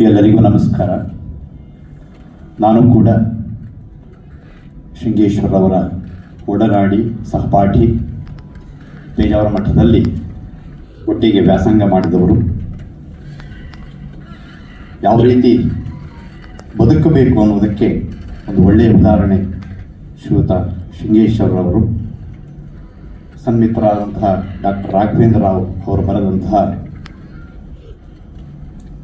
ಎಲ್ಲರಿಗೂ ನಮಸ್ಕಾರ. ನಾನು ಕೂಡ ಶೃಂಗೇಶ್ವರವರ ಒಡನಾಡಿ ಸಹಪಾಠಿ ಪೇಜಾವರ ಮಠದಲ್ಲಿ ಒಟ್ಟಿಗೆ ವ್ಯಾಸಂಗ ಮಾಡಿದವರು. ಯಾವ ರೀತಿ ಬದುಕಬೇಕು ಅನ್ನೋದಕ್ಕೆ ಒಂದು ಒಳ್ಳೆಯ ಉದಾಹರಣೆ ಶ್ರೀಯುತ ಶೃಂಗೇಶ್ವರರವರು ಸನ್ಮಿತ್ರರಾದಂತಹ ಡಾಕ್ಟರ್ ರಾಘವೇಂದ್ರ ರಾವ್ ಅವರು ಬರೆದಂತಹ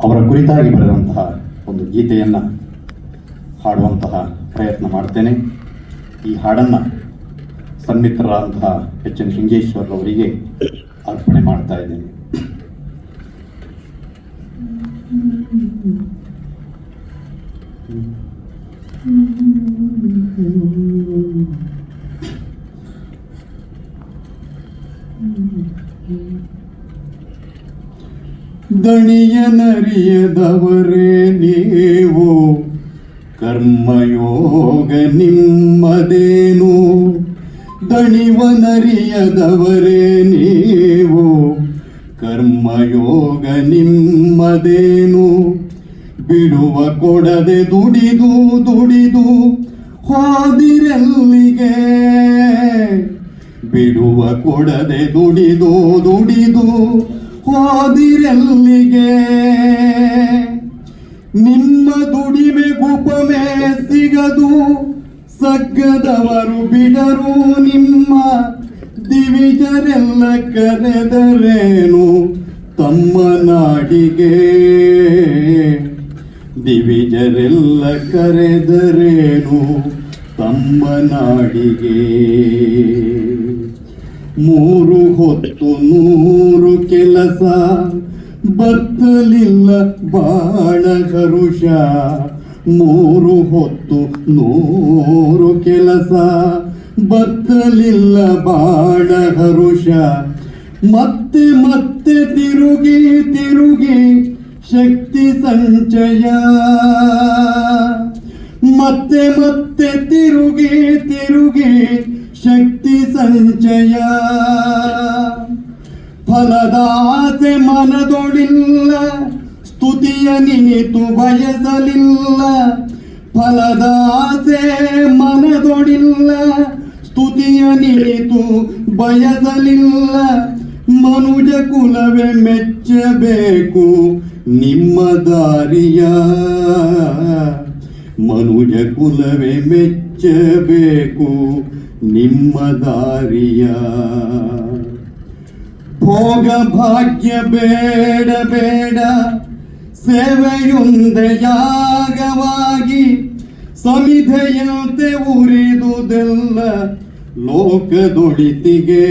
ಅವರ ಕುರಿತಾಗಿ ಬರೆದಂತಹ ಒಂದು ಗೀತೆಯನ್ನು ಹಾಡುವಂತಹ ಪ್ರಯತ್ನ ಮಾಡ್ತೇನೆ. ಈ ಹಾಡನ್ನು ಸನ್ಮಿತ್ರರಾದಂತಹ ಎಚ್ ಎನ್ ಶೃಂಗೇಶ್ವರ್ ಅವರಿಗೆ ಅರ್ಪಣೆ ಮಾಡ್ತಾ ಇದ್ದೇನೆ. ದಣಿಯನರಿಯದವರೇ ನೀವು. ಕರ್ಮಯೋಗ ನಿಮ್ಮದೇನು? ದಣಿವನರಿಯದವರೇ ನೀವು. ಕರ್ಮಯೋಗ ನಿಮ್ಮದೇನು? ಬಿಡುವ ಕೊಡದೆ ದುಡಿದು ದುಡಿದು ಹೋದಿರೆಲ್ಲಿಗೆ? ಬಿಡುವ ಕೊಡದೆ ದುಡಿದು ದುಡಿದು ಹೋದಿರೆಲ್ಲಿಗೆ ನಿಮ್ಮ ದುಡಿಮೆ ಗುಪಮೆ ಸಿಗದು ಸಗ್ಗದವರು ಬಿಡರು ನಿಮ್ಮ ದಿವಿಜರೆಲ್ಲ ಕರೆದರೇನು ತಮ್ಮ ನಾಡಿಗೆ ದಿವಿಜರೆಲ್ಲ ಕರೆದರೇನು ತಮ್ಮ ನಾಡಿಗೆ ಮೂರು ಹೊತ್ತು ನೂರು ಕೆಲಸ. ಬತ್ತಲಿಲ್ಲ ಬಾಳ ಕರುಷ. ಮೂರು ಹೊತ್ತು ನೂರು ಕೆಲಸ. ಬತ್ತಲಿಲ್ಲ ಬಾಳ ಕರುಷ. ಮತ್ತೆ ಮತ್ತೆ ತಿರುಗಿ ತಿರುಗಿ ಶಕ್ತಿ ಸಂಚಯ. ಮತ್ತೆ ಮತ್ತೆ ತಿರುಗಿ ತಿರುಗಿ ಶಕ್ತಿ ಸಂಚಯ. ಫಲದಾಸೆ ಮನದೊಳಿಲ್ಲ, ಸ್ತುತಿಯ ನಿನಿತು ಬಯಸಲಿಲ್ಲ. ಫಲದಾಸೆ ಆಸೆ ಮನದೊಳಿಲ್ಲ, ಸ್ತುತಿಯ ನಿನಿತು ಬಯಸಲಿಲ್ಲ. ಮನುಜ ಕುಲವೇ ಮೆಚ್ಚಬೇಕು ನಿಮ್ಮ ದಾರಿಯ. ಮನುಜ ಕುಲವೇ ಮೆಚ್ಚಬೇಕು ನಿಮ್ಮ ದಾರಿಯ ಭೋಗ ಭಾಗ್ಯ ಬೇಡ ಬೇಡ, ಸೇವೆಯೊಂದೆ ಯಾಗವಾಗಿ ಸಮಿಧೆಯಂತೆ ಉರಿದುದೆಲ್ಲ ಲೋಕದೊಳಿತಿಗೆ.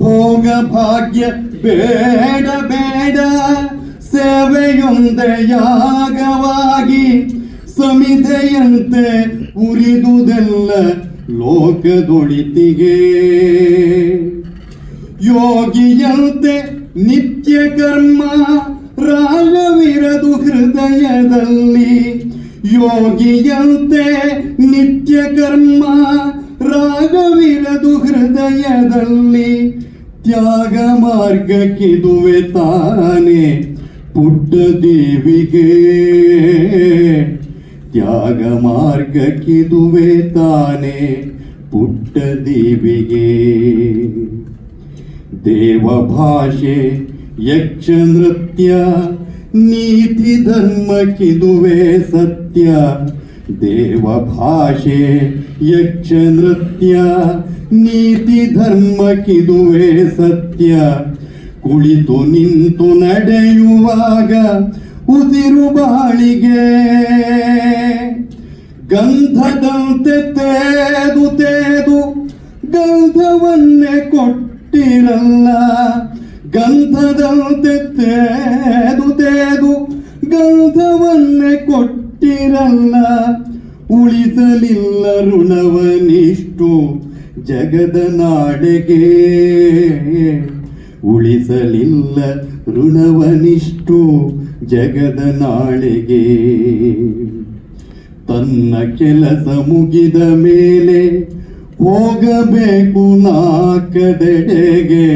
ಭೋಗ ಭಾಗ್ಯ ಬೇಡ ಬೇಡ, ಸೇವೆಯೊಂದೆ ಯಾಗವಾಗಿ ಸಮಿಧೆಯಂತೆ ಉರಿದುದೆಲ್ಲ ಲೋಕದೊಳಿತಿಗೆ. ಯೋಗಿಯಂತೆ ನಿತ್ಯ ಕರ್ಮ ರಾಗವಿರದು ಹೃದಯದಲ್ಲಿ. ಯೋಗಿಯಂತೆ ನಿತ್ಯ ಕರ್ಮ ರಾಗವಿರದು ಹೃದಯದಲ್ಲಿ. ತ್ಯಾಗ ಮಾರ್ಗಕ್ಕಿದುವೆ ತಾನೆ ಪುಟ್ಟ ದೇವಿಗೆ. ತ್ಯಾಗ ಮಾರ್ಗಕ್ಕಿದುವೆ ತಾನೆ ಪುಟ್ಟ ದೇವಿಗೆ. ದೇವ ಭಾಷೆ, ಯಕ್ಷ ನೃತ್ಯ, ನೀತಿ ಧರ್ಮಕ್ಕಿದುವೆ ಸತ್ಯ. ದೇವ ಭಾಷೆ, ಯಕ್ಷ ನೃತ್ಯ, ನೀತಿ ಧರ್ಮಕ್ಕಿದುವೆ ಸತ್ಯ. ಕುಳಿತು ನಿಂತು ನಡೆಯುವಾಗ ಉಸಿರು ಬಾಳಿಗೆ. ಗಂಧದಂತೆ ತೇದು ತೇದು ಗಂಧವನ್ನೇ ಕೊಟ್ಟಿರಲ್ಲ. ಗಂಧದಂತೆ ತೇದು ತೇದು ಗಂಧವನ್ನೇ ಕೊಟ್ಟಿರಲ್ಲ. ಉಳಿಸಲಿಲ್ಲ ಋಣವನಿಷ್ಟು ಜಗದ ನಾಡೆಗೆ. ಉಳಿಸಲಿಲ್ಲ ಋಣವನಿಷ್ಟು ಜಗದ ನಾಳಿಗೆ. ತನ್ನ ಕೆಲಸ ಮುಗಿದ ಮೇಲೆ ಹೋಗಬೇಕು ನಾಕದೆಡೆಗೆ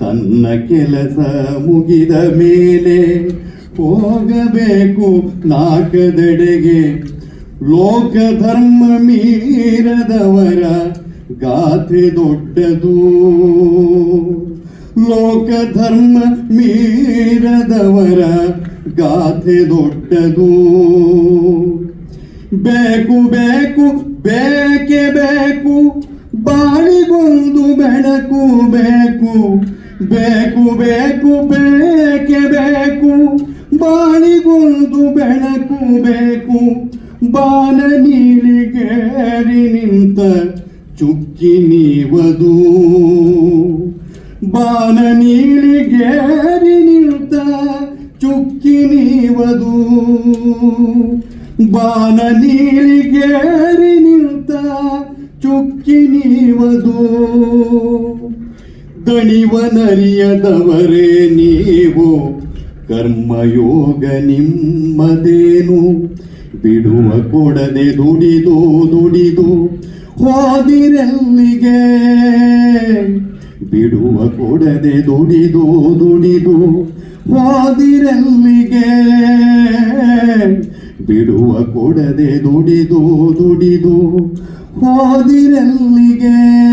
ತನ್ನ ಕೆಲಸ ಮುಗಿದ ಮೇಲೆ ಹೋಗಬೇಕು ನಾಕದೆಡೆಗೆ ಲೋಕ ಧರ್ಮ ಮೀರದವರ ಗಾಥೆ ದೊಡ್ಡದು. ಲೋಕ ಧರ್ಮ ಮೀರದವರ ಗಾಥೆ ದೊಡ್ಡದು. ಬೇಕು ಬೇಕು, ಬೇಕೆ ಬೇಕು, ಬಾಳಿಗೊಂದು ಬೆಳಕು ಬೇಕು. ಬೇಕು ಬೇಕು, ಬೇಕೆ ಬೇಕು, ಬಾಳಿಗೊಂದು ಬೆಳಕು ಬೇಕು. ಬಾಲ ನೀಲಿಗೇರಿ ನಿಂತ ಚುಕ್ಕಿ ನೀವದು. ಬಾಲ ನೀಲಿಗೇರಿ ನಿಂತ ಚುಕ್ಕಿ ನೀವದು. ಬಾನ ನೀಲಿಗೇರಿ ನಿಂತ ಚುಕ್ಕಿ ನೀವದು. ದಣಿವನರಿಯದವರೇ ನೀವು, ಕರ್ಮಯೋಗ ನಿಮ್ಮದೇನು? ಬಿಡುವ ಕೊಡದೆ ದುಡಿದು ದುಡಿದು ಹೋದಿರೆಲ್ಲಿಗೆ? ಬಿಡುವ ಕೊಡದೆ ದುಡಿದು ದುಡಿದು ಹೋದಿರಲ್ಲಿಗೆ ಬಿಡುವ ಕೊಡದೆ ದುಡಿದು ದುಡಿದು ಹೋದಿರೆಲ್ಲಿಗೆ